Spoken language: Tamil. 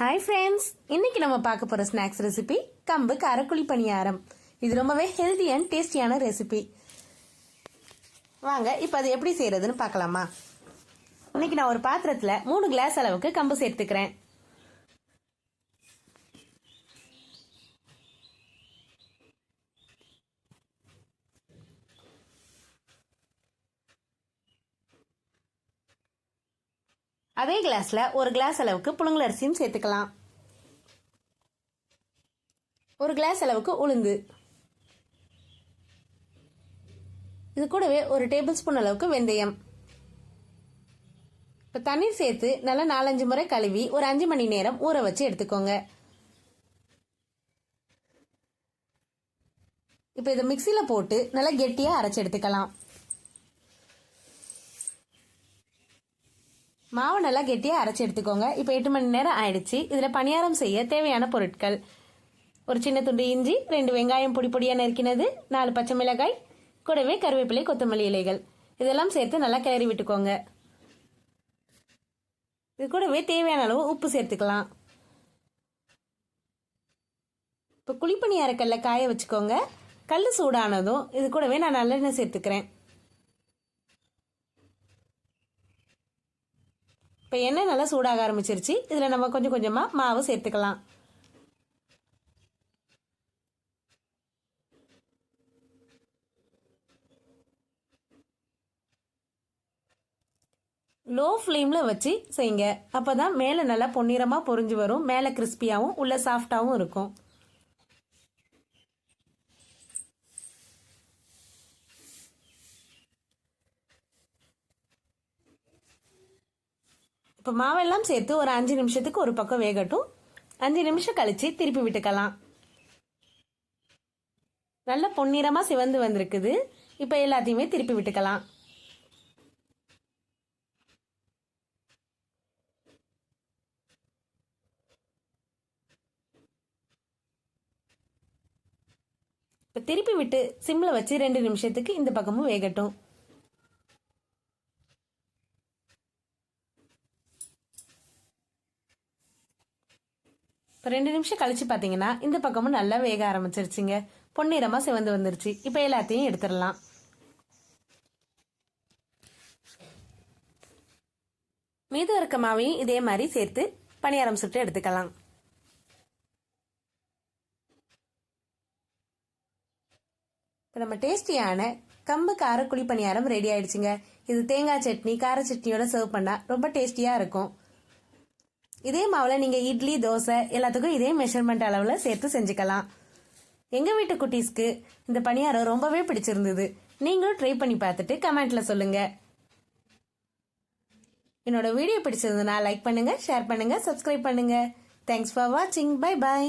ஹாய் ஃப்ரெண்ட்ஸ் இன்னைக்கு நம்ம பார்க்க போற ஸ்நாக்ஸ் ரெசிபி கம்பு காரக்குழி பணியாரம். இது ரொம்பவே ஹெல்தி அண்ட் டேஸ்டியான ரெசிபி வாங்க இப்போ அது எப்படி செய்யறதுன்னு பார்க்கலாமா? இன்னைக்கு நான் ஒரு பாத்திரத்தில் மூணு கிளாஸ் அளவுக்கு கம்பு சேர்த்துக்கிறேன். அதே கிளாஸில் ஒரு கிளாஸ் அளவுக்கு புழுங்கலரிசியும் சேர்த்துக்கலாம். ஒரு கிளாஸ் அளவுக்கு உளுந்து. இது கூடவே ஒரு டேபிள் ஸ்பூன் அளவுக்கு வெந்தயம். இப்போ தண்ணீர் சேர்த்து நல்லா நாலஞ்சு முறை கழுவி ஒரு அஞ்சு மணி நேரம் ஊற வச்சு எடுத்துக்கோங்க. இப்போ இதை மிக்சியில் போட்டு நல்லா கெட்டியாக அரைச்சி எடுத்துக்கலாம். மாவு நல்லா கெட்டியாக அரைச்சி எடுத்துக்கோங்க. இப்போ எட்டு மணி நேரம் ஆயிடுச்சு. இதில் பணியாரம் செய்ய தேவையான பொருட்கள். ஒரு சின்ன துண்டு இஞ்சி ரெண்டு வெங்காயம் பொடி பொடியாக நறுக்கினது நாலு பச்சை மிளகாய் கூடவே கருவேப்பிலை கொத்தமல்லி இலைகள். இதெல்லாம் சேர்த்து நல்லா கிளறி விட்டுக்கோங்க. இது கூடவே தேவையான அளவு உப்பு சேர்த்துக்கலாம். இப்போ குழிப்பணி அரைக்கல்ல காய வச்சுக்கோங்க. கல் சூடானதும் இது கூடவே நான் நல்லெண்ணெய் சேர்த்துக்கிறேன். இப்போ எண்ணெய் நல்லா சூடாக ஆரம்பிச்சிருச்சு. இதில் நம்ம கொஞ்சம் கொஞ்சமாக மாவு சேர்த்துக்கலாம். லோ ஃப்ளேமில் வச்சு செய்யுங்க. அப்போ தான் மேலே நல்லா பொன்னிறமாக பொரிஞ்சு வரும். மேலே கிறிஸ்பியாகவும் உள்ளே சாஃப்டாகவும் இருக்கும். இப்போ மாவெல்லாம் சேர்த்து ஒரு அஞ்சு நிமிஷத்துக்கு ஒரு பக்கம் வேகட்டும். அஞ்சு நிமிஷம் கழிச்சு திருப்பி விட்டுக்கலாம். நல்ல பொன்னிறமாக சிவந்து வந்திருக்குது. இப்போ எல்லாத்தையுமே திருப்பி விட்டுக்கலாம். இப்போ திருப்பி விட்டு சிம்மில் வச்சு ரெண்டு நிமிஷத்துக்கு இந்த பக்கமும் வேகட்டும். ரெண்டு நிமிஷம் கழிச்சு பார்த்தீங்கன்னா இந்த பக்கமும் நல்லா வேக ஆரம்பிச்சிருச்சுங்க. பொன்னிறமாக சிவந்து வந்துருச்சு. இப்போ எல்லாத்தையும் எடுத்துடலாம். மீது இருக்க மாவையும் இதே மாதிரி சேர்த்து பணியாரம் சுட்டு எடுத்துக்கலாம். இப்போ நம்ம டேஸ்டியான கம்பு கார குழி பணியாரம் ரெடி ஆயிடுச்சுங்க. இது தேங்காய் சட்னி கார சட்னியோட சர்வ் பண்ணால் ரொம்ப டேஸ்டியாக இருக்கும். இதே மாவில் நீங்கள் இட்லி தோசை எல்லாத்துக்கும் இதே மெஷர்மெண்ட் அளவில் சேர்த்து செஞ்சுக்கலாம். எங்கள் வீட்டு குட்டீஸ்க்கு இந்த பணியாரம் ரொம்பவே பிடிச்சிருந்தது. நீங்களும் ட்ரை பண்ணி பார்த்துட்டு கமெண்ட்டில் சொல்லுங்கள் என்னோட வீடியோ பிடிச்சிருந்ததுன்னா லைக் பண்ணுங்கள் ஷேர் பண்ணுங்கள் சப்ஸ்கிரைப் பண்ணுங்கள் தேங்க்ஸ் ஃபார் வாட்சிங் பை பாய்